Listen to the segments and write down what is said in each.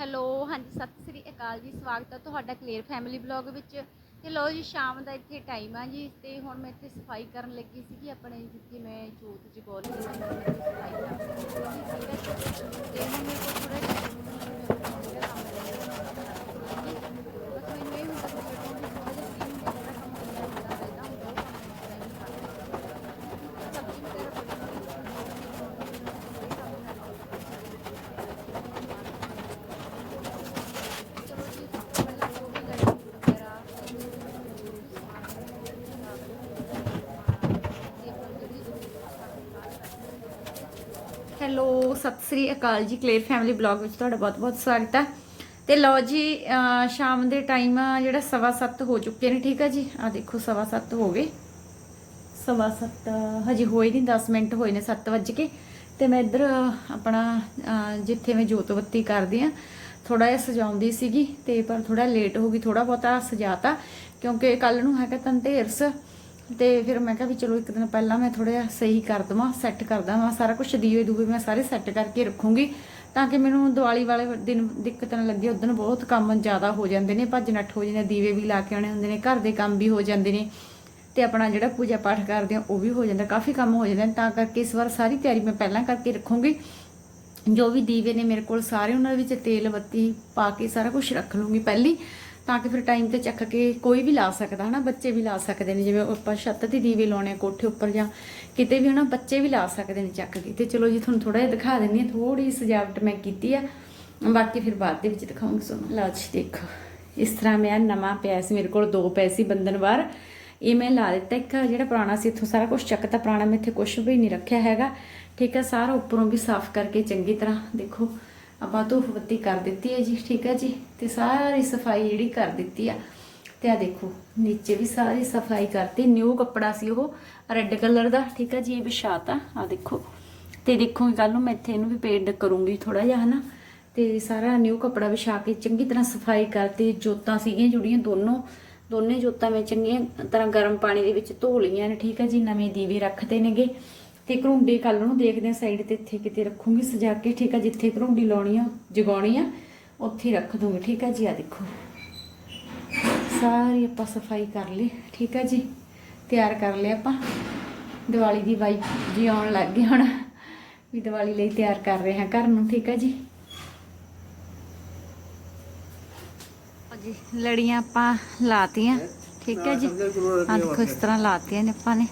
Hello, ਹਾਂਜੀ, ਸਤਿ ਸ੍ਰੀ ਅਕਾਲ ਜੀ, ਸਵਾਗਤ ਹੈ ਤੁਹਾਡਾ ਕਲੀਅਰ ਫੈਮਿਲੀ ਬਲੌਗ ਵਿੱਚ। ਤੇ ਲੋ ਜੀ, ਸ਼ਾਮ ਦਾ ਇੱਥੇ ਟਾਈਮ ਆ ਜੀ, ਤੇ ਹੁਣ ਮੈਂ ਇੱਥੇ ਸਫ਼ਾਈ ਕਰਨ ਲੱਗੀ ਸੀਗੀ, ਆਪਣੇ ਜਿੱਥੇ ਮੈਂ ਜੋਤ ਜਗੌਰ ਦੀ ਮੈਂ ਇੱਥੇ ਸਫ਼ਾਈ ਕਰਨ ਲੱਗੀ ਸੀਗੀ। ਤੇ ਹੁਣ ਮੇਰੇ ਥੋੜਾ ਜਿਹਾ ਜਿਹੜਾ ਕੰਮ ਰਹਿ ਗਿਆ ਬਸ ਮੈਨੂੰ ਇਹ ਹੁੰਦਾ ਕਿ ਜਿਹੜਾ ਥੋੜਾ ਜਿਹਾ ਫ੍ਰੀ ਹੁੰਦਾ ਜਿਹੜਾ ਕੰਮ ਹੁੰਦਾ ਹੁੰਦਾ ਰਹਿੰਦਾ ਹੁੰਦਾ ਉਹ ਕੰਮ ਮੈਂ ਸਬਜ਼ੀ ਵਗੈਰਾ ਚਲੋ ਜੀ ਪਹਿਲਾਂ ਜੋ ਵੀ ਲੜਕੀ ਵਗੈਰਾ ਹੈਲੋ ਸਤਿ ਸ੍ਰੀ ਅਕਾਲ ਜੀ ਕਲੇਰ ਫੈਮਿਲੀ ਬਲੌਗ ਵਿੱਚ ਤੁਹਾਡਾ ਬਹੁਤ-ਬਹੁਤ ਸਵਾਗਤ ਹੈ। ਤੇ ਲਓ ਜੀ ਸ਼ਾਮ ਦੇ ਟਾਈਮ ਜਿਹੜਾ ਸਵਾ ਸੱਤ ਹੋ ਚੁੱਕੇ ਨੇ, ਠੀਕ ਹੈ ਜੀ? ਆ ਦੇਖੋ, ਸਵਾ ਸੱਤ ਹੋ ਗਏ। ਸਵਾ ਸੱਤ, ਹਜੇ ਹੋਏ ਨਹੀਂ 10 ਮਿੰਟ ਹੋਏ ਨੇ 7 ਵਜੇ ਕੇ। ਤੇ ਮੈਂ ਇੱਧਰ ਆਪਣਾ ਜਿੱਥੇ ਮੈਂ ਜੋਤ ਬੱਤੀ ਕਰਦੀ ਆ ਥੋੜਾ ਜਿਹਾ ਸਜਾਉਂਦੀ ਸੀਗੀ, ਤੇ ਪਰ ਥੋੜਾ ਲੇਟ ਹੋ ਗਈ ਥੋੜਾ ਬਹੁਤਾ ਸਜਾਤਾ, ਕਿਉਂਕਿ ਕੱਲ ਨੂੰ ਹੈਗਾ ਧਨਤੇਰਸ ਤੇ ਫਿਰ ਮੈਂ ਕਿਹਾ ਵੀ ਚਲੋ ਇੱਕ ਦਿਨ ਪਹਿਲਾਂ ਮੈਂ ਥੋੜਾ ਜਿਹਾ ਸਹੀ ਕਰ ਦਵਾਂ ਸੈੱਟ ਕਰ ਦਵਾਂ, ਸਾਰਾ ਕੁਝ ਦੀਵੇ ਦੂਵੇ ਮੈਂ ਸਾਰੇ ਸੈੱਟ ਕਰਕੇ ਰੱਖੂੰਗੀ ਤਾਂ ਕਿ ਮੈਨੂੰ ਦੀਵਾਲੀ ਵਾਲੇ ਦਿਨ ਦਿੱਕਤ ਨਾ ਲੱਗੇ। ਉਦੋਂ ਬਹੁਤ ਕੰਮ ਜ਼ਿਆਦਾ ਹੋ ਜਾਂਦੇ ਨੇ, ਭੱਜ ਨੱਠ ਹੋ ਜਾਂਦੇ, ਦੀਵੇ ਵੀ ਲਾ ਕੇ ਆਉਣੇ ਹੁੰਦੇ ਨੇ, ਘਰ ਦੇ ਕੰਮ ਵੀ ਹੋ ਜਾਂਦੇ ਨੇ ਤੇ ਆਪਣਾ ਜਿਹੜਾ ਪੂਜਾ ਪਾਠ ਕਰਦੇ ਆ ਉਹ ਵੀ ਹੋ ਜਾਂਦਾ, ਕਾਫੀ ਕੰਮ ਹੋ ਜਾਂਦੇ। ਨੇ ਤਾਂ ਕਰਕੇ ਇਸ ਵਾਰ ਸਾਰੀ ਤਿਆਰੀ ਮੈਂ ਪਹਿਲਾਂ ਕਰਕੇ ਰੱਖੂੰਗੀ। ਜੋ ਵੀ ਦੀਵੇ ਨੇ ਮੇਰੇ ਕੋਲ ਸਾਰੇ, ਉਹਨਾਂ ਵਿੱਚ ਤੇਲ, ਬੱਤੀ ਪਾ ਕੇ ਸਾਰਾ ਕੁਝ ਰੱਖ ਲੂੰਗੀ ਪਹਿਲੀ। ਤਾਂ ਕਿ ਫਿਰ ਟਾਈਮ ਤੇ ਚੱਕ ਕੇ ਕੋਈ ਵੀ ਲਾ ਸਕਦਾ, ਹਨਾ? ਬੱਚੇ ਵੀ ਲਾ ਸਕਦੇ ਨੇ, ਜਿਵੇਂ ਆਪਾਂ ਛੱਤ ਤੇ ਦੀਵੇ ਲਾਉਣੇ ਆ ਕੋਠੇ ਉੱਪਰ ਜਾਂ ਕਿਤੇ ਵੀ, ਹਨਾ? ਬੱਚੇ ਵੀ ਲਾ ਸਕਦੇ ਨੇ ਚੱਕ ਕੇ। ਤੇ ਚਲੋ ਜੀ, ਤੁਹਾਨੂੰ ਥੋੜਾ ਜਿਹਾ ਦਿਖਾ ਦਿੰਦੀ ਹਾਂ ਥੋੜੀ ਸਜਾਵਟ ਮੈਂ ਕੀਤੀ ਆ। ਬਾਕੀ ਫਿਰ ਬਾਅਦ ਦੇ ਵਿੱਚ ਦਿਖਾਉਂਗੀ ਤੁਹਾਨੂੰ। ਲਓ ਜੀ, ਦੇਖੋ। ਇਸ ਤਰ੍ਹਾਂ ਮੈਂ ਨਵਾਂ ਪਿਆ ਸੀ, ਮੇਰੇ ਕੋਲ ਦੋ ਪਏ ਸੀ ਬੰਦਨ ਵਾਰ। ਇਹ ਮੈਂ ਲਾ ਦਿੱਤਾ। ਇੱਕ ਜਿਹੜਾ ਪੁਰਾਣਾ ਸੀ, ਇੱਥੋਂ ਸਾਰਾ ਕੁਝ ਚੱਕਤਾ ਪੁਰਾਣਾ, ਮੈਂ ਇੱਥੇ ਕੁਝ ਵੀ ਨਹੀਂ ਰੱਖਿਆ ਹੈਗਾ। ਠੀਕ ਹੈ ਸਾਰਾ ਉੱਪਰੋਂ ਵੀ ਸਾਫ਼ ਕਰਕੇ ਚੰਗੀ ਤਰ੍ਹਾਂ ਦੇਖੋ। ਆਪਾਂ ਧੂਫ ਬੱਤੀ ਕਰ ਦਿੱਤੀ ਹੈ ਜੀ, ਠੀਕ ਹੈ ਜੀ? ਤੇ ਸਾਰੀ ਸਫ਼ਾਈ ਜਿਹੜੀ ਕਰ ਦਿੱਤੀ ਆ। ਤੇ ਆ ਦੇਖੋ, ਨੀਚੇ ਵੀ ਸਾਰੀ ਸਫ਼ਾਈ ਕਰਤੀ। ਨਿਊ ਕੱਪੜਾ ਸੀ ਉਹ ਰੈੱਡ ਕਲਰ ਦਾ, ਠੀਕ ਹੈ ਜੀ? ਇਹ ਵਿਛਾਤਾ ਆ ਦੇਖੋ। ਤੇ ਦੇਖੋ ਕੱਲ ਨੂੰ ਮੈਂ ਇੱਥੇ ਇਹਨੂੰ ਵੀ ਪੇਂਟ ਕਰੂੰਗੀ ਥੋੜਾ ਜਿਹਾ, ਹਨਾ? ਤੇ ਸਾਰਾ ਨਿਊ ਕੱਪੜਾ ਵਿਛਾ ਕੇ ਚੰਗੀ ਤਰ੍ਹਾਂ ਸਫ਼ਾਈ ਕਰਤੀ। ਜੋਤਾਂ ਸੀਗੀਆਂ ਜੁੜੀਆਂ ਦੋਨੋਂ, ਦੋਨੇ ਜੋਤਾਂ ਮੈਂ ਚੰਗੀਆਂ ਤਰ੍ਹਾਂ ਗਰਮ ਪਾਣੀ ਦੇ ਵਿੱਚ ਧੋ ਲਈਆਂ ਨੇ, ਠੀਕ ਹੈ ਜੀ? ਨਵੇਂ ਦੀਵੇ ਰੱਖਦੇ ਨੇਗੇ। ਤੇ ਘਰੁੰਡੀ ਕੱਲ ਨੂੰ ਦੇਖਦੇ ਆ ਸਾਈਡ ਤੇ ਇੱਥੇ ਕਿਤੇ ਰੱਖੂੰਗੀ ਸਜਾ ਕੇ ਠੀਕ ਹੈ ਜਿੱਥੇ ਘਰੁੰਡੀ ਲਾਉਣੀ ਆ ਜਗਾਉਣੀ ਆ ਉੱਥੇ ਰੱਖ ਦੂੰਗੀ ਠੀਕ ਹੈ ਜੀ ਆ ਦੇਖੋ। ਸਾਰੀ ਆਪਾਂ ਸਫ਼ਾਈ ਕਰ ਲਈ ਠੀਕ ਹੈ ਜੀ ਤਿਆਰ ਕਰ ਲਿਆ ਆਪਾਂ। ਦੀਵਾਲੀ ਦੀ ਵਾਈਬ ਜੀ ਆਉਣ ਲੱਗ ਗਈ ਹੁਣ ਵੀ ਦੀਵਾਲੀ ਲਈ ਤਿਆਰ ਕਰ ਰਹੇ ਹਾਂ ਘਰ ਨੂੰ ਠੀਕ ਹੈ ਜੀ। ਜੀ ਲੜੀਆਂ ਆਪਾਂ ਲਾਤੀਆਂ ਠੀਕ ਹੈ ਜੀ ਆ ਦੇਖੋ ਇਸ ਤਰ੍ਹਾਂ ਲਾਤੀਆਂ ਨੇ ਆਪਾਂ ਨੇ।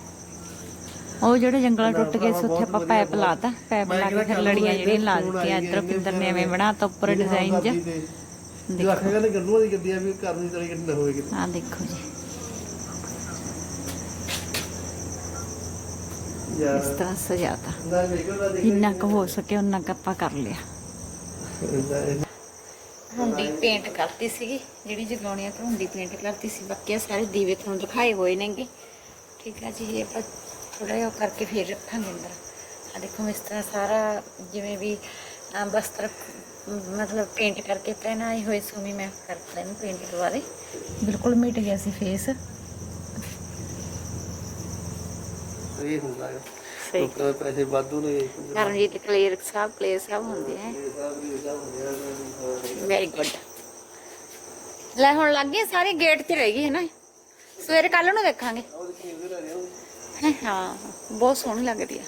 ਉਹ ਜਿਹੜੇ ਜੰਗਲ ਟੁੱਟ ਗਏ ਸੀ ਉੱਥੇ ਆਪਾਂ ਪਾਈਪ ਲਾਤਾ। ਪਾਈਪ ਲਾ ਕੇ ਫਿਰ ਲੜੀਆਂ ਜਿਹੜੀਆਂ ਲਾ ਦਿੱਤੀਆਂ ਇੱਧਰ ਪਿੰਦਰ ਨੇ ਐਵੇਂ ਬਣਾਤਾ ਉੱਪਰ ਡਿਜ਼ਾਈਨ 'ਚ। ਜੋ ਆਖਿਆ ਕਹਿੰਦੇ ਗੱਲੂਆਂ ਦੀ ਗੱਡੀ ਆ ਵੀ ਘਰ ਦੀ ਤਲੀ ਗੱਡੀ ਨਾ ਹੋਵੇ ਕਿਤੇ। ਆ ਦੇਖੋ ਜੀ। ਇਸ ਤਰ੍ਹਾਂ ਸਜਾਤਾ। ਜਿੰਨਾ ਕੁ ਹੋ ਸਕੇ ਉਹਨਾਂ ਕੁ ਆਪਾਂ ਕਰ ਲਿਆ। ਹੁੰਡੀ ਪੇਂਟ ਕਰਤੀ ਸੀਗੀ ਜਿਹੜੀ ਜਗਾਉਣੀਆਂ ਹੁੰਡੀ ਪੇਂਟ ਕਰਤੀ ਸੀ। ਬਾਕੀ ਸਾਰੇ ਦੀਵੇ ਤੁਹਾਨੂੰ ਦਿਖਾਏ ਹੋਏ ਨੇਗੇ। ਠੀਕ ਹੈ ਜੀ ਇਹ ਆਪਾਂ ਥੋੜਾ ਜਿਹਾ ਉਹ ਕਰਕੇ ਫੇਰ ਰੱਖਾਂਗੇ ਅੰਦਰ ਆ ਦੇਖੋ ਇਸ ਤਰ੍ਹਾਂ ਸਾਰਾ ਜਿਵੇਂ ਵੀ ਅਹ, ਬਸਤਰ ਅਮ, ਮਤਲਬ ਪੇਂਟ ਕਰਕੇ ਪਹਿਨਾਏ ਹੋਏ ਸੋਮੀ ਮੈਂ ਕਰਤਾ ਇਹਨੂੰ ਪੇਂਟ ਦੁਬਾਰੇ ਬਿਲਕੁਲ ਮਿਟ ਗਿਆ ਸੀ ਫੇਸ ਇਹ ਹੁੰਦਾ ਹੈ ਸਹੀ ਲੋਕਾਂ ਦੇ ਪੈਸੇ ਵਾਧੂ ਨੇ ਕਰਨਜੀਤ ਕਲੀਅਰ ਸਾਹਿਬ ਕਲੀਅਰ ਸਾਹਿਬ ਹੁੰਦੇ ਹੈ ਵੈਰੀ ਗੁੱਡ ਲੈ ਹੁਣ ਲੱਗ ਗਈ ਸਾਰੇ ਗੇਟ ਤੇ ਰਹਿ ਗਈ ਹੈ ਨਾ ਸਵੇਰੇ ਕੱਲ ਨੂੰ ਦੇਖਾਂਗੇ ਹੈਂ, ਹਾਂ ਬਹੁਤ ਸੋਹਣੀ ਲੱਗਦੀ ਆ।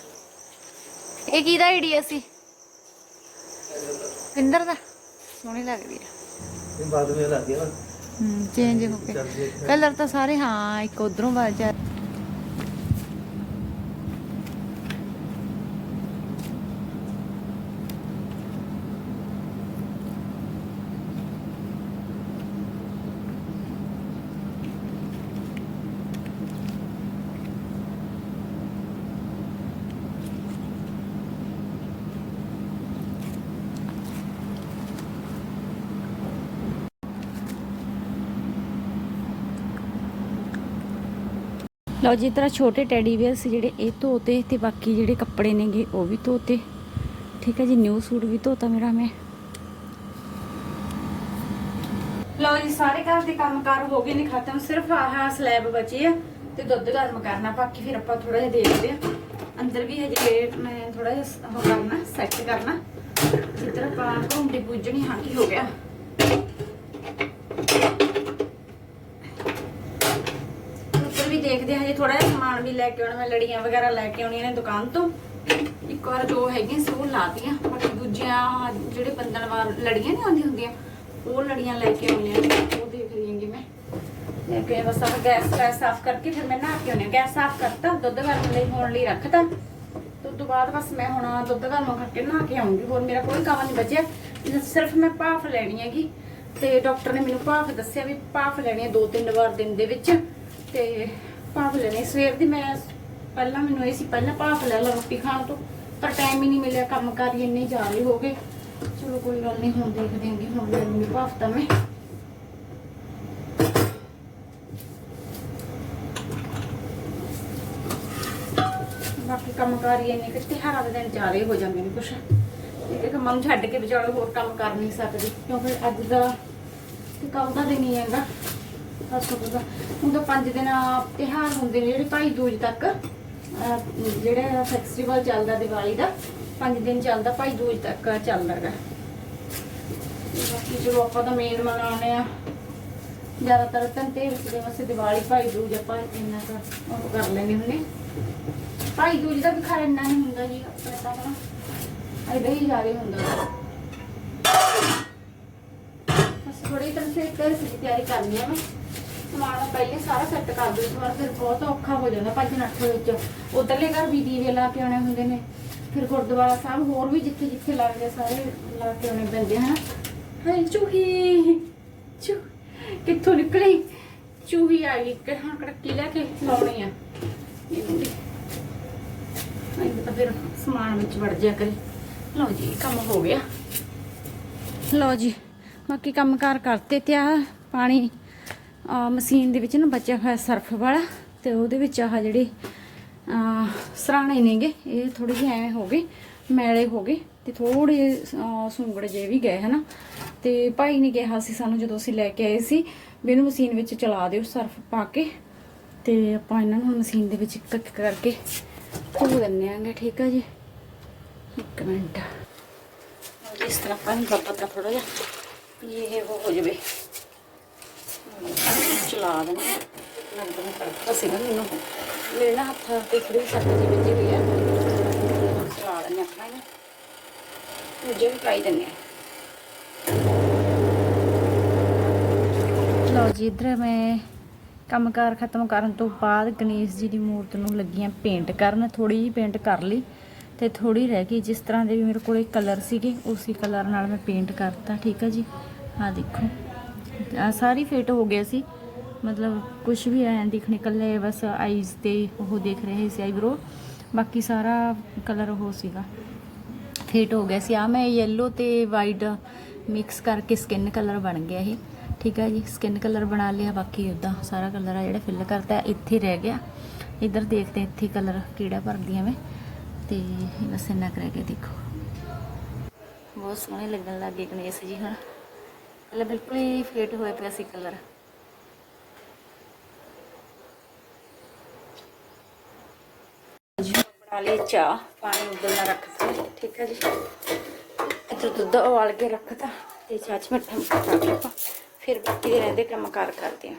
ਇਹ ਕਿਹਦਾ ਆਈਡੀਆ ਸੀ? ਪਿੰਦਰ ਦਾ। ਸੋਹਣੀ ਲੱਗਦੀ ਆ। ਇਹ ਬਾਅਦ ਵਿੱਚ ਲੱਗ ਗਿਆ। ਨਾ ਹੂੰ ਚੇਂਜ ਹੋ ਕੇ। ਕਲਰ ਤਾਂ ਸਾਰੇ ਹਾਂ ਇੱਕ ਉਧਰੋਂ ਵਾਜਾ ਲਓ ਜੀ ਤਰ੍ਹਾਂ ਛੋਟੇ ਟੈਡੀ ਵੇਅਰ ਸੀ ਜਿਹੜੇ ਇਹ ਧੋਤੇ ਤੇ ਬਾਕੀ ਜਿਹੜੇ ਕੱਪੜੇ ਨੇਗੇ ਉਹ ਵੀ ਧੋਤੇ। ਠੀਕ ਹੈ ਜੀ ਨਿਊ ਸੂਟ ਵੀ ਧੋਤਾ ਮੇਰਾ ਮੈਂ। ਲਓ ਜੀ, ਸਾਰੇ ਘਰ ਦੇ ਕੰਮਕਾਰ ਹੋ ਗਏ ਨੇ ਖਤਮ, ਸਿਰਫ ਆਹ ਸਲੈਬ ਬਚੀ ਆ ਤੇ ਦੁੱਧ ਗਰਮ ਕਰਨਾ, ਬਾਕੀ ਫਿਰ ਆਪਾਂ ਥੋੜਾ ਜਿਹਾ ਦੇਖਦੇ ਆ। ਅੰਦਰ ਵੀ ਹਜੇ ਲੇਟ ਮੈਂ ਥੋੜਾ ਜਿਹਾ ਉਹ ਕਰਨਾ ਸੈੱਟ ਕਰਨਾ। ਇੱਧਰ ਆਪਾਂ ਘੁੰਮਦੀ ਪੁੱਜਣੀ, ਹਾਂ, ਕੀ ਹੋ ਗਿਆ ਉੱਪਰ ਵੀ ਦੇਖਦੇ ਹਾਂ ਜੇ ਥੋੜਾ ਜਿਹਾ ਸਮਾਨ ਵੀ ਲੈ ਕੇ ਆਉਣਾ ਮੈਂ ਲੜੀਆਂ ਵਗੈਰਾ ਲੈ ਕੇ ਆਉਣੀਆਂ ਨੇ ਦੁਕਾਨ ਤੋਂ। ਇੱਕ ਵਾਰ ਜੋ ਹੈਗੀਆਂ ਸੀ, ਉਹ ਲਾਤੀਆਂ। ਬਾਕੀ ਦੂਜੀਆਂ, ਜਿਹੜੇ ਬੰਦਨ ਵਾਰ ਲੜੀਆਂ ਨਹੀਂ ਆਉਂਦੀਆਂ ਹੁੰਦੀਆਂ, ਉਹ ਲੜੀਆਂ ਲੈ ਕੇ ਆਉਣੀਆਂ ਨੇ। ਉਹ ਦੇਖ ਰਹੀ ਮੈਂ। ਲੈ ਕੇ ਬਸ ਆਹ ਗੈਸ ਗੈਸ ਸਾਫ਼ ਕਰਕੇ ਫਿਰ ਮੈਂ ਨਹਾ ਕੇ ਆਉਣੀ ਗੈਸ ਸਾਫ਼ ਕਰਤਾ, ਦੁੱਧ ਗਰਮ ਲਈ ਹੋਣ ਲਈ ਰੱਖਤਾ। ਤੇ ਉਸ ਤੋਂ ਬਾਅਦ ਬਸ ਮੈਂ ਹੁਣ ਦੁੱਧ ਗਰਮ ਕਰਕੇ ਨਹਾ ਕੇ ਆਉਂਗੀ ਹੋਰ ਮੇਰਾ ਕੋਈ ਕੰਮ ਨਹੀਂ ਬਚਿਆ। ਸਿਰਫ ਮੈਂ ਭਾਫ ਲੈਣੀ ਹੈਗੀ। ਤੇ ਡਾਕਟਰ ਨੇ ਮੈਨੂੰ ਭਾਫ ਦੱਸਿਆ ਵੀ ਭਾਫ ਲੈਣੀ ਹੈ ਦੋ ਤਿੰਨ ਵਾਰ ਦਿਨ ਦੇ ਵਿੱਚ। ਤੇ ਭਾਫ ਲੈਣੇ ਸਵੇਰ ਦੀ ਮੈਂ ਪਹਿਲਾਂ ਮੈਨੂੰ ਇਹ ਸੀ, ਪਹਿਲਾਂ ਭਾਫ ਲੈ ਲਾ ਰੋਟੀ ਖਾਣ ਤੋਂ, ਪਰ ਟਾਈਮ ਹੀ ਨਹੀਂ ਮਿਲਿਆ, ਕੰਮ ਕਾਰ ਹੀ ਇੰਨੇ ਜ਼ਿਆਦਾ ਹੋ ਗਏ। ਚਲੋ ਕੋਈ ਗੱਲ ਨਹੀਂ, ਹੁਣ ਦੇਖ ਹਾਂ ਹੁਣ ਲੈ ਲੂੰਗੀ ਭਾਫ ਤਾਂ ਮੈਂ। ਬਾਕੀ ਕੰਮ ਕਾਰ ਹੀ ਇੰਨੇ ਕਿ, ਤਿਉਹਾਰਾਂ ਦੇ ਦਿਨ ਜ਼ਿਆਦਾ ਹੋ ਜਾਂਦੇ ਨੇ ਕੁਛ। ਇਹ ਕੰਮਾਂ ਨੂੰ ਛੱਡ ਕੇ ਵਿਚਾਲੇ ਹੋਰ ਕੰਮ ਕਰ ਨਹੀਂ ਸਕਦੇ, ਕਿਉਂਕਿ ਅੱਜ ਦਾ ਤੇ ਕੱਲ ਦਾ ਦਿਨ ਹੀ ਹੈਗਾ। ਅਸਲ ਦਾ ਹੁਣ ਤਾਂ ਪੰਜ ਦਿਨ ਤਿਉਹਾਰ ਹੁੰਦੇ ਨੇ ਜਿਹੜੇ ਭਾਈ ਦੂਜ ਤੱਕ। ਜਿਹੜਾ ਫੈਸਟੀਵਲ ਚੱਲਦਾ ਦੀਵਾਲੀ ਦਾ, ਪੰਜ ਦਿਨ ਚੱਲਦਾ ਭਾਈ ਦੂਜ ਤੱਕ ਚੱਲਦਾ ਹੈਗਾ ਬਾਕੀ ਜਦੋਂ ਆਪਾਂ ਤਾਂ ਮੇਨ ਮਨਾਉਂਦੇ ਆ, ਜ਼ਿਆਦਾਤਰ ਧਨਤੇਰਸ ਦੇ ਵਾਸਤੇ ਦੀਵਾਲੀ ਭਾਈ ਦੂਜ ਆਪਾਂ ਇੰਨਾ ਕੁ ਉਹ ਕਰ ਲੈਂਦੇ ਹੁੰਦੇ ਭਾਈ ਦੂਜ ਦਾ ਵੀ ਖਾ ਇੰਨਾ ਨਹੀਂ ਹੁੰਦਾ ਜੀ, ਆਪਣੇ ਤਾਂ ਹਨਾ। ਇਹਦਾ ਹੀ ਜ਼ਿਆਦਾ ਹੁੰਦਾ। ਬਸ ਥੋੜੀ ਤਰ੍ਹਾਂ ਸੇ ਕਰ ਤਿਆਰੀ ਕਰਨੀ ਆ ਮੈਂ। ਸਮਾਨ ਪਹਿਲੇ ਸਾਰਾ ਸੈੱਟ ਕਰ ਦਿਓ, ਇਸ ਫਿਰ ਬਹੁਤ ਔਖਾ ਹੋ ਜਾਂਦਾ ਭੱਜ ਨੱਠ ਵਿੱਚ। ਉਧਰਲੇ ਘਰ ਵੀ ਦੀਵੇ ਲਾ ਕੇ ਆਉਣੇ ਹੁੰਦੇ ਨੇ, ਫਿਰ ਗੁਰਦੁਆਰਾ ਸਾਹਿਬ ਹੋਰ ਵੀ ਜਿੱਥੇ ਜਿੱਥੇ ਲੱਗਦੇ ਸਾਰੇ ਲਾ ਕੇ ਆਉਣੇ ਪੈਂਦੇ ਹਨ? ਹਾਏ, ਚੂਹੀ ਚੂ ਕਿੱਥੋਂ ਨਿਕਲੀ? ਚੂਹੀ ਆ ਗਈ ਕਿ ਹਾਂ, ਕੜਕੀ ਲੈ ਕੇ ਲਾਉਣੀ ਆ। ਨਹੀਂ ਤਾਂ ਫਿਰ ਸਮਾਨ ਵਿੱਚ ਵੜ ਜਾ ਕਰੇ। ਲਓ ਜੀ, ਕੰਮ ਹੋ ਗਿਆ। ਲਓ ਜੀ, ਬਾਕੀ ਕੰਮਕਾਰ ਕਰਤੇ ਤੇ ਆ ਪਾਣੀ ਆ ਮਸ਼ੀਨ ਦੇ ਵਿੱਚ ਨਾ ਬਚਿਆ ਹੋਇਆ ਸਰਫ ਵਾਲਾ ਤੇ ਉਹਦੇ ਵਿੱਚ ਆਹ ਜਿਹੜੇ, ਆ ਸਰਾਣੇ ਨੇਗੇ, ਇਹ ਥੋੜੇ ਜਿਹੇ ਐਵੇਂ ਹੋ ਗਏ, ਮੈਲੇ ਹੋ ਗਏ ਤੇ ਥੋੜੇ ਸੁੰਗੜ ਜੇ ਵੀ ਗਏ, ਹਨਾ। ਤੇ ਭਾਈ ਨੇ ਕਿਹਾ ਸੀ ਸਾਨੂੰ ਜਦੋਂ ਅਸੀਂ ਲੈ ਕੇ ਆਏ ਸੀ, ਵੀ ਇਹਨੂੰ ਮਸ਼ੀਨ ਵਿੱਚ ਚਲਾ ਦਿਓ ਸਰਫ ਪਾ ਕੇ ਤੇ ਆਪਾਂ ਇਹਨਾਂ ਨੂੰ ਮਸ਼ੀਨ ਦੇ ਵਿੱਚ ਇੱਕ ਇੱਕ ਕਰਕੇ ਧੋ ਦਿੰਦੇ ਆਂਗੇ ਠੀਕ ਆ ਜੀ? ਇੱਕ ਮਿੰਟ। ਇਸ ਤਰ੍ਹਾਂ ਪਾਣੀ ਦਾ ਪਤਾ ਥੋੜਾ ਜਿਹਾ ਇਹ ਹੋ ਜਵੇ। ਚਲਾ ਦੇਣਾ ਲੱਗਦਾ ਮੈਂ ਕਰਤਾ ਸੀ ਨਾ ਮੈਨੂੰ ਮੇਰੇ ਨਾ ਹੱਥ ਤੇ ਥੋੜੀ ਸੱਟ ਜੀ ਵੱਜੀ ਹੋਈ ਹੈ ਚਲਾ ਦਿੰਦੇ ਆਪਾਂ ਇਹਨੂੰ ਦੂਜੇ ਵੀ ਪਾਈ ਦਿੰਦੇ ਆ ਲਓ ਜੀ, ਇਧਰ ਮੈਂ ਕੰਮਕਾਰ ਖਤਮ ਕਰਨ ਤੋਂ ਬਾਅਦ ਗਣੇਸ਼ ਜੀ ਦੀ ਮੂਰਤ ਨੂੰ ਲੱਗੀਆਂ ਪੇਂਟ ਕਰਨ ਥੋੜੀ ਜਿਹੀ ਪੇਂਟ ਕਰ ਲਈ ਤੇ ਥੋੜੀ ਰਹਿ ਗਈ। ਜਿਸ ਤਰ੍ਹਾਂ ਦੇ ਵੀ ਮੇਰੇ ਕੋਲੇ ਕਲਰ ਸੀਗੇ, ਉਸੇ ਕਲਰ ਨਾਲ ਮੈਂ ਪੇਂਟ ਕਰਤਾ, ਠੀਕ ਹੈ ਜੀ? ਆਹ ਦੇਖੋ। ਸਾਰੀ ਫਿੱਟ ਹੋ ਗਿਆ ਸੀ। ਮਤਲਬ ਕੁਝ ਵੀ ਐਂ ਦਿਖਣੇ ਕੱਲੇ ਬਸ ਆਈਜ਼ ਤੇ ਉਹ ਦੇਖ ਰਹੇ ਸੀ ਆਈਬ੍ਰੋ ਬਾਕੀ ਸਾਰਾ ਕਲਰ ਉਹ ਸੀਗਾ। ਫੇਟ ਹੋ ਗਿਆ ਸੀ। ਆ ਮੈਂ ਯੈਲੋ ਤੇ ਵਾਈਟ ਮਿਕਸ ਕਰਕੇ ਸਕਿਨ ਕਲਰ ਬਣ ਗਿਆ ਇਹ ਠੀਕ ਹੈ ਜੀ ਸਕਿਨ ਕਲਰ ਬਣਾ ਲਿਆ। ਬਾਕੀ ਉਦਾਂ ਸਾਰਾ ਕਲਰ ਆ ਜਿਹੜਾ ਫਿਲ ਕਰਤਾ, ਇੱਥੇ ਰਹਿ ਗਿਆ। ਇੱਧਰ ਦੇਖਦੇ ਹਾਂ ਇੱਥੇ ਕਲਰ ਕਿਹੜਾ ਭਰਦੀ ਆ ਮੈਂ ਤੇ ਬਸ ਇੰਨਾ ਕਰ ਕੇ ਦੇਖੋ। ਬਹੁਤ ਸੋਹਣੇ ਲੱਗਣ ਲੱਗੇ ਗਣੇਸ਼ ਜੀ ਹੁਣ। ਪਹਿਲਾਂ ਬਿਲਕੁਲ ਹੀ ਫੇਟ ਹੋਏ ਪਿਆ ਸੀ ਕਲਰ ਜੀ ਬਣਾ ਲਈ ਚਾਹ ਪਾਣੀ ਉਬਲਣਾ ਰੱਖਤਾ ਠੀਕ ਹੈ ਜੀ। ਇੱਧਰ ਦੁੱਧ ਉਬਾਲ ਕੇ ਰੱਖਤਾ ਤੇ ਚਾਹ ਚ ਮਿੱਠਾ ਮਿੱਠਾ ਪਾ ਕੇ ਆਪਾਂ ਫਿਰ ਬਾਕੀ ਦੇ ਰਹਿੰਦੇ ਕੰਮ ਕਾਰ ਕਰਦੇ ਹਾਂ।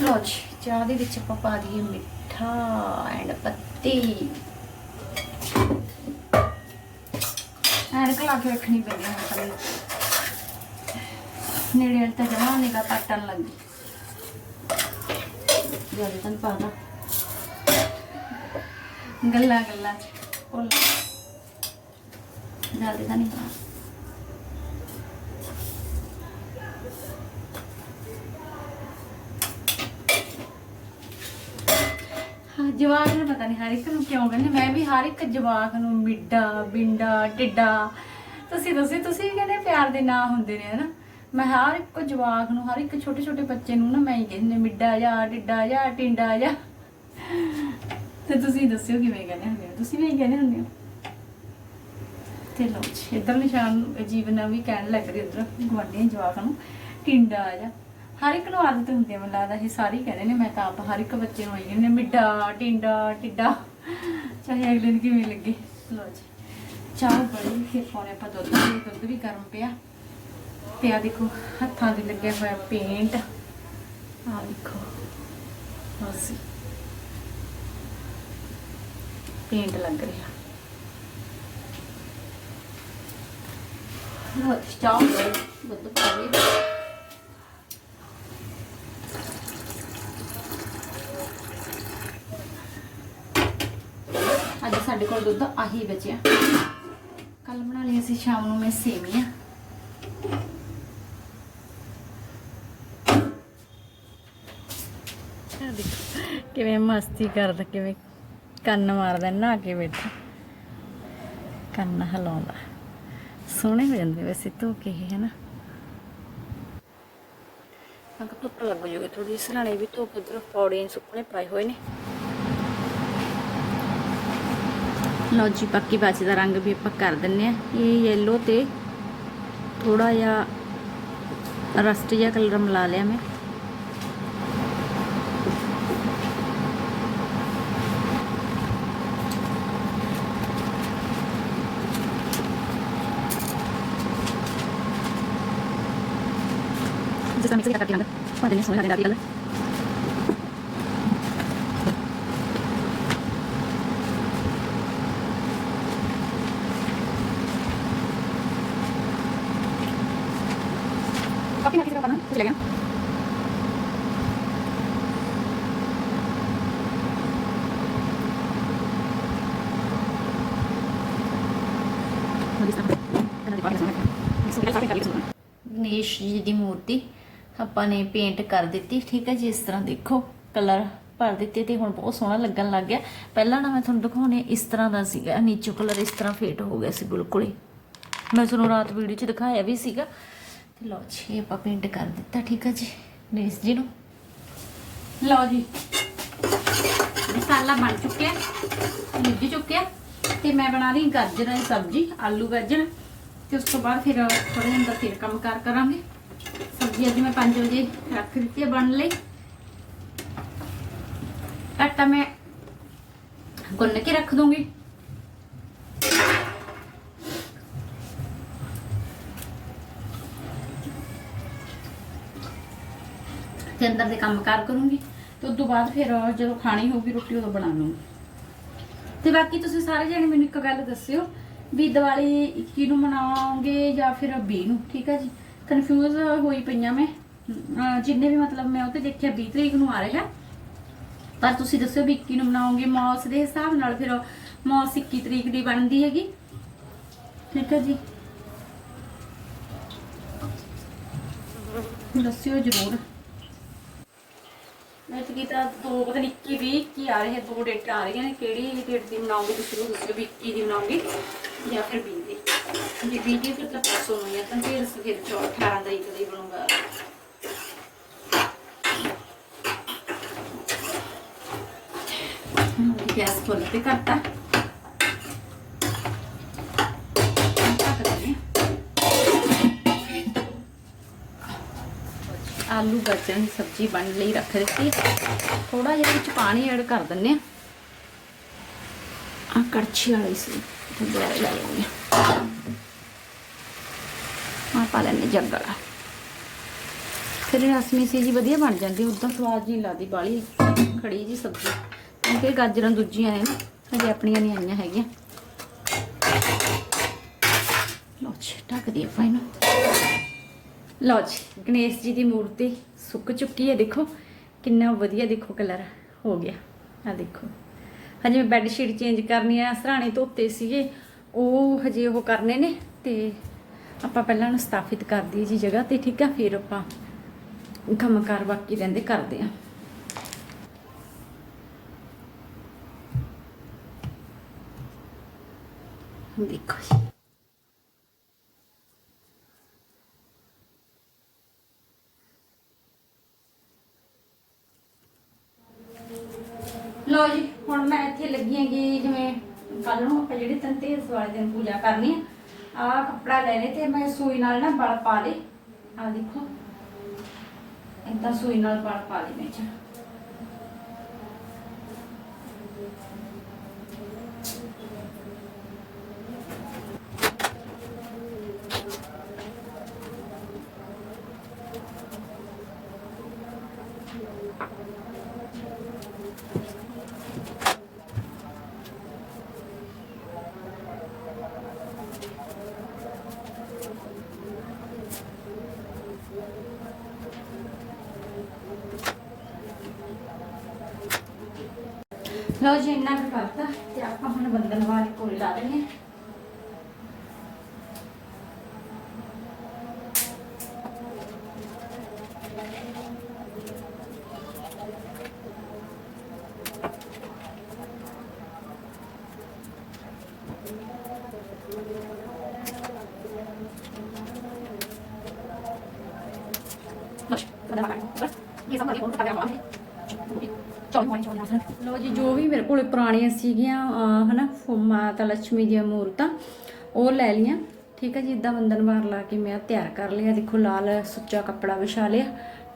ਲਓ ਜੀ ਚਾਹ ਦੇ ਵਿੱਚ ਆਪਾਂ ਪਾ ਦਈਏ ਮਿੱਠਾ ਐਂਡ ਪੱਤੀ। ਐਨਕ ਲਾ ਕੇ ਰੱਖਣੀ ਪੈਂਦੀ ਹੈ ਹੁਣ ਨੇੜੇ ਤਾਂ ਜਮਾ ਨਿਗਾ ਪਟਣ ਲੱਗੀ। ਜਦ ਤੱਕ ਪਾਣਾ ਗੱਲਾਂ ਗੱਲਾਂ। ਉਹ ਜਲਦੀ ਤਾਂ ਨਹੀਂ ਪਾਣਾ ਜਵਾਕ ਨੂੰ ਪਤਾ ਨਹੀਂ ਹਰ ਇੱਕ ਨੂੰ ਕਿਉਂ ਕਹਿੰਦੇ, ਮੈਂ ਵੀ ਹਰ ਇੱਕ ਜਵਾਕ ਨੂੰ ਮਿੱਡਾ, ਬਿੰਡਾ, ਟਿੱਡਾ। ਤੁਸੀਂ ਦੱਸੋ, ਤੁਸੀਂ ਵੀ ਕਹਿੰਦੇ ਪਿਆਰ ਦੇ ਨਾਂ ਹੁੰਦੇ ਨੇ, ਹਨਾ? ਮੈਂ ਹਰ ਇੱਕ ਜਵਾਕ ਨੂੰ, ਹਰ ਇੱਕ ਛੋਟੇ ਛੋਟੇ ਬੱਚੇ ਨੂੰ ਨਾ ਮੈਂ ਹੀ ਕਹਿੰਦੀ ਮਿੱਡਾ ਜਾਂ, ਟਿੱਡਾ ਜਾਂ, ਟਿੰਡਾ ਜਾਂ। ਤੇ ਤੁਸੀਂ ਦੱਸਿਓ ਕਿਵੇਂ ਕਹਿੰਦੇ ਹੁੰਦੇ ਹੋ? ਤੁਸੀਂ ਵੀ ਇਹੀ ਕਹਿੰਦੇ ਹੁੰਦੇ ਹੋ? ਤੇ ਲੋ ਜੀ, ਇਧਰ ਨਿਸ਼ਾਨ ਜੀਵਨ ਵੀ ਕਹਿਣ ਲੱਗ ਰਹੀ ਉਧਰ ਗਵਾਂਢੀਆਂ ਜਵਾਕ ਨੂੰ, ਟਿੰਡਾ ਜਾਂ। ਹਰ ਇੱਕ ਨੂੰ ਆਦਤ ਹੁੰਦੀ ਹੈ ਮੈਨੂੰ ਲੱਗਦਾ ਇਹ ਸਾਰੇ ਕਹਿੰਦੇ ਨੇ, ਮੈਂ ਤਾਂ ਆਪ ਹਰ ਇੱਕ ਬੱਚੇ ਨੂੰ ਆਈ ਕਹਿੰਦੇ ਮਿੱਡਾ, ਟਿੰਡਾ, ਟਿੱਡਾ। ਚਾਹੇ ਅਗਲੇ ਨੂੰ ਕਿਵੇਂ ਲੱਗੇ। ਲੋ ਜੀ, ਚਾਹ ਬੜੀ, ਫਿਰ ਪਾਉਣੇ ਆਪਾਂ ਦੁੱਧ ਦੁੱਧ ਵੀ ਗਰਮ ਪਿਆ। ਤੇ ਆ ਦੇਖੋ, ਹੱਥਾਂ ਤੇ ਲੱਗਿਆ ਹੋਇਆ ਪੇਂਟ ਆ ਦੇਖੋ ਬਸ ਪੇਂਟ ਲੱਗ ਰਿਹਾ। ਲੋ ਚਾਹ ਬੜੀ ਦੁੱਧ ਅੱਜ ਸਾਡੇ ਕੋਲ ਦੁੱਧ ਆਹੀ ਬਚਿਆ। ਕੱਲ ਬਣਾ ਲਈ ਸੀ, ਸ਼ਾਮ ਨੂੰ ਮੈਂ ਸੇਵੀਆਂ ਆਹ ਦੇਖੋ ਕਿਵੇਂ ਮਸਤੀ ਕਰਦਾ, ਕਿਵੇਂ ਕੰਨ ਮਾਰਦਾ, ਨਹਾ ਕੇ ਬੈਠਾ। ਕੰਨ ਹਲਾਉਂਦਾ। ਸੋਹਣੇ ਹੋ ਜਾਂਦੇ ਵੈਸੇ ਧੋ ਕੇ ਇਹ, ਹਨਾ। ਅੰਕ ਧੁੱਪ ਲੱਗ ਜੂਗੀ ਥੋੜੀ ਸਰਾਣੇ ਵੀ ਧੁੱਪ ਕੇ ਉਧਰ ਸੁੱਕਣੇ ਪਾਏ ਹੋਏ ਨੇ। ਲਓ ਜੀ ਬਾਕੀ ਬਾਚੇ ਦਾ ਰੰਗ ਵੀ ਆਪਾਂ ਕਰ ਦਿੰਨੇ ਆ। ਇਹ yellow ਤੇ ਥੋੜਾ ਜਿਹਾ ਰਸਟ ਜਿਹਾ ਕਲਰ ਮਿਲਾ ਲਿਆ ਮੈਂ। ਜਿਸ ਤਰ੍ਹਾਂ ਮਿਕਸ ਕਰਕੇ ਰੰਗ ਪਾ ਦੇਣੇ ਸੋਹਣੇ ਲੱਗਦੇ ਕਲਰ ਕਾਫੀ ਨਾ ਕਿਸੇ ਦਾ ਕਰਨਾ ਕੁਝ ਲੱਗਿਆ ਗਣੇਸ਼ ਜੀ ਦੀ ਮੂਰਤੀ ਆਪਾਂ ਨੇ ਪੇਂਟ ਕਰ ਦਿੱਤੀ, ਠੀਕ ਹੈ ਜੀ, ਇਸ ਤਰ੍ਹਾਂ ਦੇਖੋ ਕਲਰ ਭਰ ਦਿੱਤੇ ਤੇ ਹੁਣ ਬਹੁਤ ਸੋਹਣਾ ਲੱਗਣ ਲੱਗ ਗਿਆ। ਪਹਿਲਾਂ ਨਾ ਮੈਂ ਤੁਹਾਨੂੰ ਦਿਖਾਉਣੇ ਇਸ ਤਰ੍ਹਾਂ ਦਾ ਸੀਗਾ, ਨੀਚੋਂ ਕਲਰ ਇਸ ਤਰ੍ਹਾਂ ਫੇਟ ਹੋ ਗਿਆ ਸੀ, ਬਿਲਕੁਲ ਹੀ। ਮੈਂ ਤੁਹਾਨੂੰ ਰਾਤ ਵੀਡੀਓ 'ਚ ਦਿਖਾਇਆ ਵੀ ਸੀਗਾ। ਤੇ ਲਓ ਜੀ ਆਪਾਂ ਪੇਂਟ ਕਰ ਦਿੱਤਾ, ਠੀਕ ਹੈ ਜੀ, ਨੇਸ ਜੀ ਨੂੰ। ਲਓ ਜੀ, ਮਸਾਲਾ ਬਣ ਚੁੱਕਿਆ ਨਿੱਝ ਚੁੱਕਿਆ। ਤੇ ਮੈਂ ਬਣਾ ਰਹੀ ਗਾਜਰਾਂ ਦੀ ਸਬਜ਼ੀ, ਆਲੂ ਗਾਜਰ। ਤੇ ਉਸ ਤੋਂ ਬਾਅਦ ਫਿਰ ਥੋੜੇ ਦਿਨ ਫਿਰ ਕੰਮ ਕਾਰ ਕਰਾਂਗੇ। ਸਬਜ਼ੀ ਅੱਜ ਮੈਂ 5 ਵਜੇ ਰੱਖ ਦਿੱਤੀ ਹੈ ਬਣ ਲਈ ਆਟਾ ਮੈਂ ਗੁੰਨ ਕੇ ਰੱਖ ਦੂੰਗੀ ਤੇ ਅੰਦਰ ਦੇ ਕੰਮ ਕਾਰ ਕਰੂੰਗੀ ਤੇ ਉਸ ਤੋਂ ਬਾਅਦ ਫਿਰ ਜਦੋਂ ਖਾਣੀ ਹੋਊਗੀ ਰੋਟੀ ਉਦੋਂ ਬਣਾ ਲੂੰਗੀ ਤੇ ਬਾਕੀ ਤੁਸੀਂ ਸਾਰੇ ਜਣੇ ਮੈਨੂੰ ਇੱਕ ਗੱਲ ਦੱਸਿਓ ਵੀ ਦੀਵਾਲੀ 21 ਨੂੰ ਮਨਾਓਗੇ ਜਾਂ ਫਿਰ 20 ਨੂੰ ਠੀਕ ਹੈ ਜੀ ਕਨਫਿਊਜ਼ ਹੋਈ ਪਈਆਂ ਮੈਂ। ਅਹ ਜਿੰਨੇ ਵੀ ਮਤਲਬ ਮੈਂ ਉਹ ਤੇ ਦੇਖਿਆ 20 ਤਰੀਕ ਨੂੰ ਆ ਰਿਹਾ। ਪਰ ਤੁਸੀਂ ਦੱਸਿਓ ਵੀ 21 ਨੂੰ ਮਨਾਓਗੇ ਮੌਸ ਦੇ ਹਿਸਾਬ ਨਾਲ, ਫਿਰ ਮੌਸ 21 ਤਰੀਕ ਦੀ ਬਣਦੀ ਹੈਗੀ। ਠੀਕ ਹੈ ਜੀ। ਦੱਸਿਓ ਜਰੂਰ। ਮੈਂ ਤਾਂ ਕੀਤਾ ਦੋ ਪਤਾ ਨਹੀਂ 21 ਵੀਹ ਕੀ ਆ ਰਹੇ ਦੋ ਡੇਟ ਆ ਰਹੀਆਂ ਨੇ। ਕਿਹੜੀ ਡੇਟ ਦੀ ਮਨਾਉਂਗੇ ਤੁਸੀਂ ਉਹ ਦੱਸਿਓ ਵੀ 21 ਦੀ ਮਨਾਉਂਗੇ ਜਾਂ ਫਿਰ 20 ਦੀ। ਜੇ 20 ਦੀ ਪਰਸੋਂ ਨੂੰ ਜਾਂ ਤਾਂ ਫਿਰ ਫਿਰ 18 ਤਰੀਕ ਦੀ ਬਣੂਗਾ ਗੈਸ ਫੁੱਲ ਤੇ ਕਰਤਾ ਆਲੂ ਗਾਜਰਾਂ ਦੀ ਸਬਜ਼ੀ ਬਣ ਲਈ, ਰੱਖ ਦਿੱਤੀ। ਥੋੜਾ ਜਿਹਾ ਵਿੱਚ ਪਾਣੀ ਐਡ ਕਰ ਦਿੰਨੇ ਆ ਆ ਕੜਛੀ ਵਾਲੀ ਸੀ ਤੇ ਦੁਆਰੇ ਲਾ ਲੈਣੀ ਆ ਪਾ ਲੈਣੇ ਜੱਗ ਵਾਲਾ ਫਿਰ ਰਸਮੀ ਸੀ ਜੀ ਵਧੀਆ ਬਣ ਜਾਂਦੀ, ਉਦਾਂ ਸਵਾਦ ਨਹੀਂ ਲੱਗਦੀ ਬਾਲੀ ਖੜੀ ਜੀ ਸਬਜ਼ੀ। ਕਿਉਂਕਿ ਗਾਜਰਾਂ ਦੂਜੀਆਂ ਨੇ ਹਜੇ ਆਪਣੀਆਂ ਨਹੀਂ ਆਈਆਂ ਹੈਗੀਆਂ। ਲਓ ਜੀ, ਢੱਕ ਦਈਏ ਆਪਾਂ ਇਹਨੂੰ। ਜੀ, ਗਣੇਸ਼ ਜੀ ਦੀ ਮੂਰਤੀ ਸੁੱਕ ਚੁੱਕੀ ਹੈ, ਦੇਖੋ। ਕਿੰਨਾ ਵਧੀਆ ਦੇਖੋ ਕਲਰ ਹੋ ਗਿਆ। ਆ ਦੇਖੋ। ਹਜੇ ਮੈਂ ਬੈੱਡ ਸ਼ੀਟ ਚੇਂਜ ਕਰਨੀ ਆ, ਸਰਾਣੇ ਧੋਤੇ ਸੀਗੇ। ਉਹ ਹਜੇ ਉਹ ਕਰਨੇ ਨੇ ਤੇ ਆਪਾਂ ਪਹਿਲਾਂ ਨੂੰ ਸਥਾਪਿਤ ਕਰ ਦਈਏ ਜੀ ਜਗ੍ਹਾ ਤੇ, ਠੀਕ ਆ? ਫਿਰ ਆਪਾਂ ਕੰਮ ਕਾਰ ਬਾਕੀ ਰਹਿੰਦੇ, ਕਰਦੇ ਆ। ਦੇਖੋ ਜੀ। ਲਓ ਜੀ, ਹੁਣ ਮੈਂ ਇੱਥੇ ਲੱਗੀ ਹੈਗੀ, ਜਿਵੇਂ ਕੱਲ ਨੂੰ ਆਪਾਂ ਜਿਹੜੀ ਤੰਤੇਸ ਵਾਲੇ ਦਿਨ ਪੂਜਾ ਕਰਨੀ ਆ ਆ ਕੱਪੜਾ ਲੈਣੇ ਤੇ ਮੈਂ ਸੂਈ ਨਾਲ ਨਾ ਬਲ ਪਾ ਲਈ। ਆ ਦੇਖੋ। ਏਦਾਂ ਸੂਈ ਨਾਲ ਬਲ ਪਾ ਲੇ ਵਿੱਚ। ਲਓ ਜੀ ਇੰਨਾ ਕੁ ਕਰਤਾ ਤੇ ਆਪਾਂ ਹੁਣ ਬੰਦਨ ਵਾਲੇ ਕੋਲੇ ਲਾ ਦਿੰਦੇ ਲੋ ਜੀ, ਜੋ ਵੀ ਮੇਰੇ ਕੋਲੇ ਪੁਰਾਣੀਆਂ ਸੀਗੀਆਂ, ਅਹ, ਹਨਾ, ਫੋ- ਮਾਤਾ ਲక్ష్ਮੀ ਦੀਆਂ ਮੂਰਤਾਂ, ਉਹ ਲੈ ਲੀਆਂ ਠੀਕ ਹੈ ਜੀ, ਇਦਾਂ ਬੰਦਨ ਵਾਰ ਲਾ ਕੇ ਮੈਂ ਤਿਆਰ ਕਰ ਲਿਆ। ਦੇਖੋ, ਲਾਲ ਸੁੱਚਾ ਕੱਪੜਾ ਵਿਛਾ ਲਿਆ।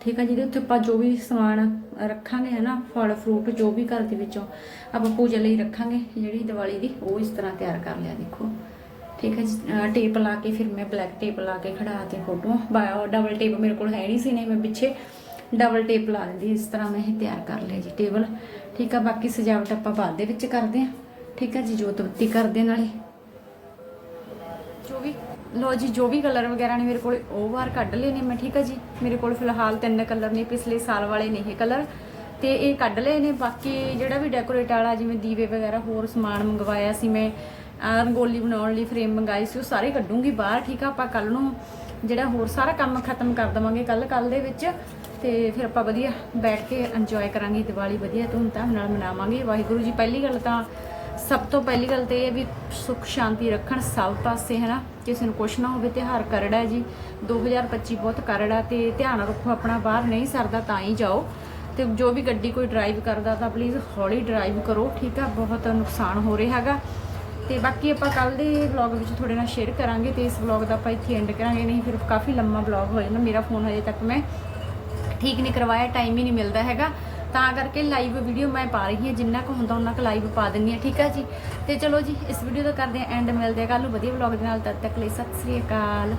ਠੀਕ ਹੈ ਜਿਹਦੇ ਉੱਤੇ ਆਪਾਂ ਜੋ ਵੀ ਸਮਾਨ ਰੱਖਾਂਗੇ ਹੈ ਨਾ ਫਲ, ਫਰੂਟ, ਜੋ ਵੀ ਘਰ ਦੇ ਵਿੱਚੋਂ ਆਪਾਂ ਪੂਜਾ ਲਈ ਰੱਖਾਂਗੇ, ਜਿਹੜੀ ਦੀਵਾਲੀ ਦੀ, ਉਹ ਇਸ ਤਰ੍ਹਾਂ ਤਿਆਰ ਕਰ ਲਿਆ, ਦੇਖੋ। ਠੀਕ ਹੈ ਜੀ ਟੇਪ ਲਾ ਕੇ ਫਿਰ ਮੈਂ ਬਲੈਕ ਟੇਪ ਲਾ ਕੇ ਖੜਾ ਤੇ ਫੋਟੋਆਂ ਡਬਲ ਟੇਪ ਮੇਰੇ ਕੋਲ ਹੈ ਨਹੀਂ ਸੀ, ਨਹੀਂ ਮੈਂ ਪਿੱਛੇ ਡਬਲ ਟੇਪ ਲਾ ਦਿੰਦੀ, ਇਸ ਤਰ੍ਹਾਂ ਮੈਂ ਇਹ ਤਿਆਰ ਕਰ ਲਿਆ ਜੀ, ਟੇਬਲ। ਠੀਕ ਆ, ਬਾਕੀ ਸਜਾਵਟ ਆਪਾਂ ਬਾਅਦ ਦੇ ਵਿੱਚ ਕਰਦੇ ਆ। ਠੀਕ ਆ ਜੀ ਜੋਤ ਬੱਤੀ ਕਰਦੇ ਨਾਲੇ। ਜੋ ਵੀ ਲੋ ਜੀ, ਜੋ ਵੀ ਕਲਰ ਵਗੈਰਾ ਨੇ ਮੇਰੇ ਕੋਲ, ਉਹ ਵਾਰ ਕੱਢ ਲਏ ਨੇ ਮੈਂ, ਠੀਕ ਆ ਜੀ। ਮੇਰੇ ਕੋਲ ਫਿਲਹਾਲ ਤਿੰਨ ਕਲਰ ਨੇ, ਪਿਛਲੇ ਸਾਲ ਵਾਲੇ ਨੇ ਇਹ ਕਲਰ। ਤੇ ਇਹ ਕੱਢ ਲਏ ਨੇ, ਬਾਕੀ ਜਿਹੜਾ ਵੀ ਡੈਕੋਰੇਟ ਵਾਲਾ, ਜਿਵੇਂ ਦੀਵੇ ਵਗੈਰਾ, ਹੋਰ ਸਮਾਨ ਮੰਗਵਾਇਆ ਸੀ ਮੈਂ ਰੰਗੋਲੀ ਬਣਾਉਣ ਲਈ ਫਰੇਮ ਮੰਗਾਈ ਸੀ, ਉਹ ਸਾਰੇ ਕੱਢੂੰਗੀ ਬਾਹਰ, ਠੀਕ ਆ। ਆਪਾਂ ਕੱਲ ਨੂੰ ਜਿਹੜਾ ਹੋਰ ਸਾਰਾ ਕੰਮ ਖਤਮ ਕਰ ਦਵਾਂਗੇ ਕੱਲ ਕੱਲ ਦੇ ਵਿੱਚ। ਤੇ ਫਿਰ ਆਪਾਂ ਵਧੀਆ ਬੈਠ ਕੇ ਇੰਜੋਏ ਕਰਾਂਗੇ ਦੀਵਾਲੀ ਵਧੀਆ ਧੂਮਧਾਮ ਨਾਲ ਮਨਾਵਾਂਗੇ। ਵਾਹਿਗੁਰੂ ਜੀ, ਪਹਿਲੀ ਗੱਲ ਤਾਂ ਸਭ ਤੋਂ ਪਹਿਲੀ ਗੱਲ ਤੇ ਇਹ ਵੀ ਸੁੱਖ ਸ਼ਾਂਤੀ ਰੱਖਣ ਸਭ ਪਾਸੇ ਹੈ ਨਾ ਕਿਸੇ ਨੂੰ ਕੁਛ ਨਾ ਹੋਵੇ, ਤਿਉਹਾਰ ਕਰੜਾ ਹੈ ਜੀ। 2025 ਬਹੁਤ ਕਰੜਾ ਤੇ ਧਿਆਨ ਰੱਖੋ, ਆਪਣਾ ਬਾਹਰ ਨਹੀਂ ਸਰਦਾ ਤਾਂ ਹੀ ਜਾਓ। ਤੇ ਜੋ ਵੀ ਗੱਡੀ ਕੋਈ ਡਰਾਈਵ ਕਰਦਾ ਤਾਂ ਪਲੀਜ਼ ਹੌਲੀ ਡਰਾਈਵ ਕਰੋ, ਠੀਕ ਆ? ਬਹੁਤ ਨੁਕਸਾਨ ਹੋ ਰਿਹਾ ਹੈਗਾ। ਤੇ ਬਾਕੀ ਆਪਾਂ ਕੱਲ ਦੇ ਵਲੌਗ ਵਿੱਚ ਤੁਹਾਡੇ ਨਾਲ ਸ਼ੇਅਰ ਕਰਾਂਗੇ ਤੇ ਇਸ ਵਲੌਗ ਦਾ ਆਪਾਂ ਇੱਥੇ ਐਂਡ ਕਰਾਂਗੇ, ਨਹੀਂ ਫਿਰ ਕਾਫੀ ਲੰਮਾ ਵਲੌਗ ਹੋ ਜਾਣਾ ਮੇਰਾ ਫੋਨ ਹਜੇ ਤੱਕ ਮੈਂ ਠੀਕ ਨਹੀਂ ਕਰਵਾਇਆ ਟਾਈਮ ਹੀ ਨਹੀਂ ਮਿਲਦਾ ਹੈਗਾ। ਤਾਂ ਕਰਕੇ ਲਾਈਵ ਵੀਡੀਓ ਮੈਂ ਪਾ ਰਹੀ ਹਾਂ, ਜਿੰਨਾ ਕੁ ਹੁੰਦਾ ਉਹਨਾਂ ਕੁ ਲਾਈਵ ਪਾ ਦਿੰਦੀ ਹਾਂ, ਠੀਕ ਆ ਜੀ? ਤੇ ਚਲੋ ਜੀ, ਇਸ ਵੀਡੀਓ ਦਾ ਕਰਦੇ ਹਾਂ ਐਂਡ ਮਿਲਦੇ ਆ ਕੱਲ ਨੂੰ ਵਧੀਆ ਵਲੌਗ ਦੇ ਨਾਲ, ਤਦ ਤੱਕ ਲਈ ਸਤਿ ਸ੍ਰੀ ਅਕਾਲ।